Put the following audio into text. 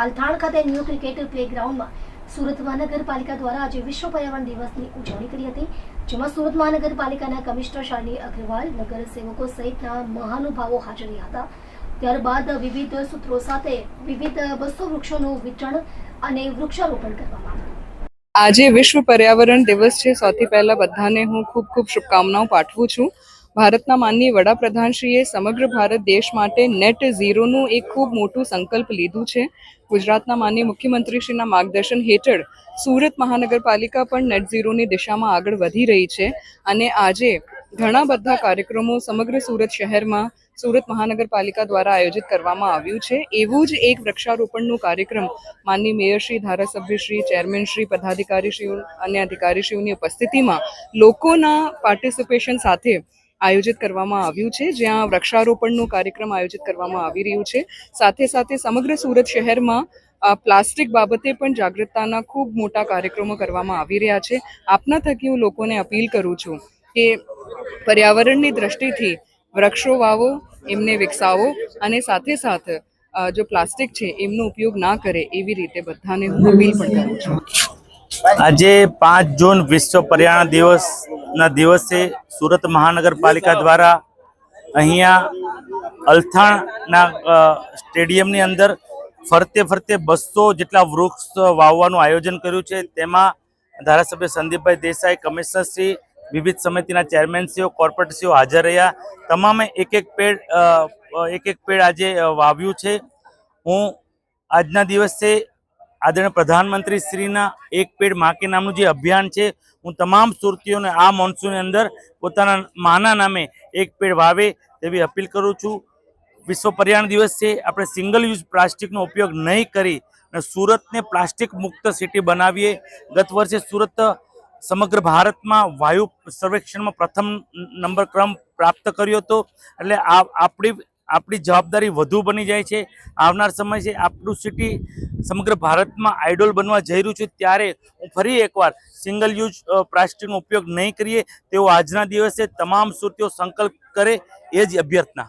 આલથાણ ખાતે new cricket પ્લેગ્રાઉન્ડમાં Surat મહાનગરપાલિકા દ્વારા આજે વિશ્વ પર્યાવરણ દિવસની ઉજવણી કરી હતી, જેમાં સુરત મહાનગરપાલિકાના કમિશનર શાલિની અગ્રવાલ, નગરસેવકો સહિતના મહાનુભાવો હાજર રહ્યા હતા. ત્યારબાદ વિવિધ સૂત્રો સાથે વિવિધ બસો વૃક્ષોનું વિતરણ અને વૃક્ષારોપણ કરવામાં આવ્યું. આજે વિશ્વ પર્યાવરણ દિવસ છે. સૌથી પહેલા બધાને હું ખૂબ ખૂબ શુભકામનાઓ પાઠવું છું. ભારતના માનનીય વડાપ્રધાનશ્રીએ સમગ્ર ભારત દેશ માટે નેટ ઝીરોનું એક ખૂબ મોટું સંકલ્પ લીધું છે. ગુજરાતના માનનીય મુખ્યમંત્રીશ્રીના માર્ગદર્શન હેઠળ સુરત મહાનગરપાલિકા પણ નેટ ઝીરોની દિશામાં આગળ વધી રહી છે અને આજે ઘણા બધા કાર્યક્રમો સમગ્ર સુરત શહેરમાં સુરત મહાનગરપાલિકા દ્વારા આયોજિત કરવામાં આવ્યું છે. એવું જ એક વૃક્ષારોપણનું કાર્યક્રમ માનની મેયરશ્રી, ધારાસભ્યશ્રી, ચેરમેનશ્રી, પદાધિકારીશ્રીઓ અને અધિકારીશ્રીઓની ઉપસ્થિતિમાં લોકોના પાર્ટિસિપેશન સાથે આયોજિત કરવામાં આવ્યું છે, જ્યાં વૃક્ષારોપણનું કાર્યક્રમ આયોજિત કરવામાં આવી રહ્યું છે. સાથે સાથે સમગ્ર સુરત શહેરમાં પ્લાસ્ટિક બાબતે પણ જાગૃતતાના ખૂબ મોટા કાર્યક્રમો કરવામાં આવી રહ્યા છે. આપના થકી હું લોકોને અપીલ કરું છું કે પર્યાવરણની દ્રષ્ટિથી વૃક્ષો વાવો, એમને વિકસાવો અને સાથે સાથે જો પ્લાસ્ટિક છે, એમનો ઉપયોગ ના કરે એવી રીતે બધાને હું અપીલ પણ કરું છું. આજે પાંચ જૂન વિશ્વ પર્યાવરણ દિવસના દિવસે સુરત મહાનગરપાલિકા દ્વારા અહીંયા અલથાણના સ્ટેડિયમની અંદર ફરતે ફરતે બસો જેટલા વૃક્ષ વાવવાનું આયોજન કર્યું છે. તેમાં ધારાસભ્ય સંદીપભાઈ દેસાઈ કમિશનરશ્રી વિવિધ સમિતિના ચેરમેનશ્રીઓ કોર્પોરેટરશ્રીઓ હાજર રહ્યા. તમામે એક એક પેડ એક એક પેડ આજે વાવ્યું છે. હું આજના દિવસે આદરણીય પ્રધાનમંત્રી શ્રીના એક પેડમાં નામનું જે અભિયાન છે, હું તમામ સુરતીઓને આ મોન્સૂનની અંદર પોતાના માના નામે એક પેડ વાવે તેવી અપીલ કરું છું. વિશ્વ પર્યાવરણ દિવસ છે, આપણે સિંગલ યુઝ પ્લાસ્ટિકનો ઉપયોગ નહીં કરી અને સુરતને પ્લાસ્ટિક મુક્ત સિટી બનાવીએ. ગત વર્ષે સુરત સમગ્ર ભારતમાં વાયુ સર્વેક્ષણમાં પ્રથમ નંબર ક્રમ પ્રાપ્ત કર્યો હતો. એટલે આપણી આપણી જવાબદારી વધુ બની જાય છે. આવનાર સમય છે આપણું સિટી સમગ્ર ભારતમાં આઇડોલ બનવા જઈ રહ્યું છે. ત્યારે હું ફરી એકવાર સિંગલ યુઝ પ્લાસ્ટિકનો ઉપયોગ નહીં કરીએ તેવો આજના દિવસે તમામ સુરતીઓ સંકલ્પ કરે એ જ અભ્યર્થના.